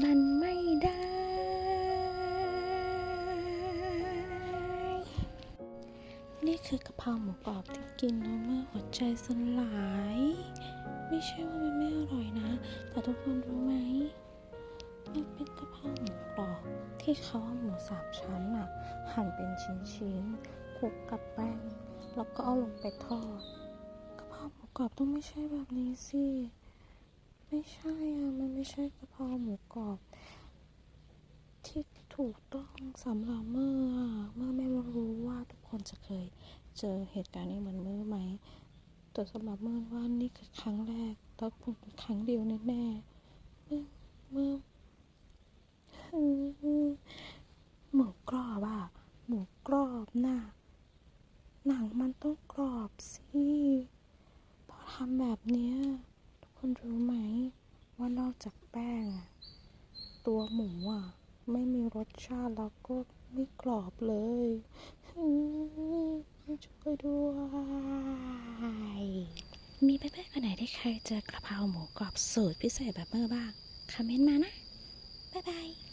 มันไม่ได้ นี่คือกะเพราหมูกรอบที่กินแล้วเมื่อหัวใจสลาย ไม่ใช่ว่ามันไม่อร่อยนะ แต่ทุกคนรู้ไหมมันเป็นกะเพราหมูกรอบที่เขาเอาหมูสามชั้นอะหั่นเป็นชิ้นๆคลุกกับแป้งแล้วก็เอาลงไปทอดกะเพราหมูกรอบต้องไม่ใช่แบบนี้สิ ไม่ใช่อะม ไม่ใช่กะเพราหมูกรอบ ที่ถูกต้องสำหรับเมื่อ เมื่อไม่รู้ว่าทุกคนจะเคยเจอเหตุการณ์นี้เหมือนเมื่อไหมแต่สำหรับเมื่อว่านี่คือครั้งแรกแล้วคงเป็นครั้งเดียวแน่ๆเมื่อเมื่อหมูกรอบอะหมูกรอบน่ะหนังมันต้องกรอบสิพอทำแบบเนี้ยทุกคนรู้ไหมานอกจากแป้งอะตัวหมูอะไม่มีรสชาติแล้วก็ไม่กรอบเลยช่วยด้วยมีเพื่อนๆคนไหนที่เคยเจอกระเพราหมูกรอบสูตรพิเศษแบบเมื่อบ้าง คอมเมนต์มานะ บ๊ายบาย